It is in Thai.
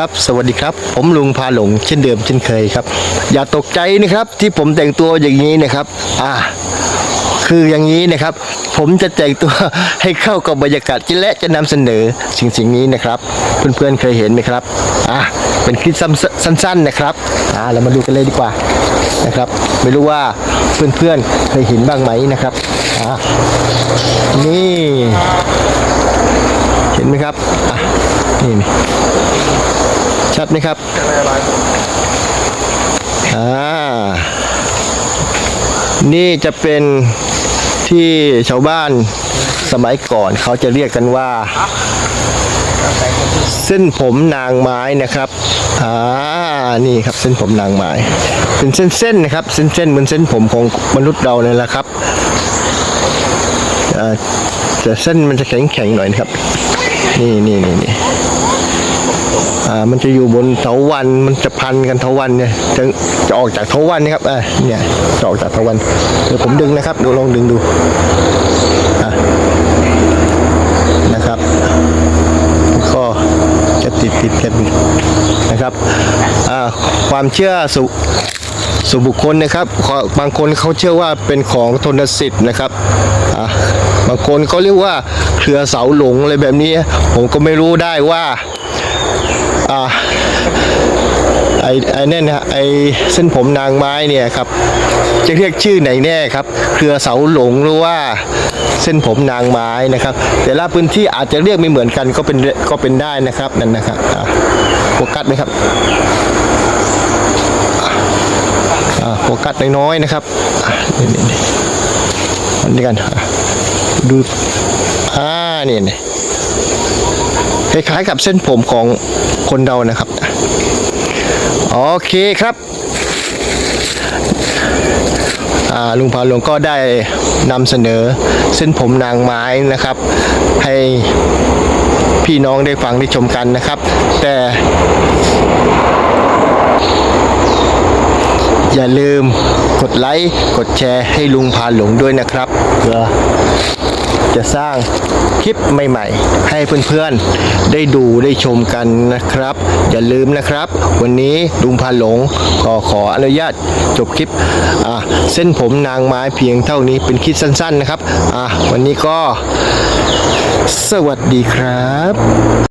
ครับ สวัสดีครับ ผมลุงพาหลงเช่นเดิมเช่นเคยครับ อย่าตกใจนะครับที่ผมแต่งตัวอย่างนี้นะครับ อ่า คืออย่างนี้นะครับ ผมจะแต่งตัวให้เข้ากับบรรยากาศที่และจะนำเสนอสิ่งสิ่งนี้นะครับ เพื่อนๆเคยเห็นไหมครับ อ่าเป็นคลิปสั้นๆนะครับ อ่าเรามาดูกันเลยดีกว่านะครับ ไม่รู้ว่าเพื่อนๆเคยเห็นบ้างไหมนะครับ อ่านี่ เห็นไหมครับ ชัดไหมครับอ่านี่จะเป็นที่ชาวบ้านสมัยก่อนเขาจะเรียกกันว่า เส้นผมนางไม้นะครับอ่านี่ครับเส้นผมนางไม้ เป็นเส้นๆนะครับ เส้นๆเหมือนเส้นผมของมนุษย์เราเนี่ยแหละครับอ่าแต่เส้นมันจะแข็งๆหน่อยนะครับ นี่นี่นี่นี่ อ่ามันจะอยู่บนเถาวันมันจะพันกันเถาวันเนี่ยจะจะออกจากเถาวันนะครับอ่าเนี่ยจะออกจากเถาวันเดี๋ยวผมดึงนะครับดูลองดึงดูอะนะครับ ก็จะติดติดกันนะครับอ่าความเชื่อสุส่วนบุคคลนะครับบางคนเขาเชื่อว่าเป็นของทนสิทธิ์นะครับบางคนเขาเรียกว่าเครือเสาหลงอะไรแบบนี้ ผมก็ไม่รู้ได้ว่า อ่าไอ้ไอ้นั่นนะไอ้เส้นผมนางไม้เนี่ยครับ จะเรียกชื่อไหนแน่ครับ เครือเสาหลงหรือว่าเส้นผมนางไม้นะครับ แต่ละพื้นที่อาจจะเรียกไม่เหมือนกันก็เป็นก็เป็นได้นะครับนั่นนะครับโฟกัสไหมครับโฟกัสน้อยๆนะครับนี่นี่นี่อันนี้กันดูอ่านี่นี่ คล้ายๆกับเส้นผมของคนเรานะครับ โอเคครับลุงพาหลวงก็ได้นำเสนอเส้นผมนางไม้นะครับ ให้พี่น้องได้ฟังได้ชมกันนะครับ แต่อย่าลืมกดไลค์ กดแชร์ให้ลุงพาหลงด้วยนะครับเพื่อ จะสร้างคลิปใหม่ๆ ให้เพื่อนๆ ได้ดูได้ชมกันนะครับ อย่าลืมนะครับ วันนี้ลุงพาหลงก็ขออนุญาตจบคลิปเส้นผมนางไม้เพียงเท่านี้เป็นคลิปสั้นๆนะครับวันนี้ก็ สวัสดีครับ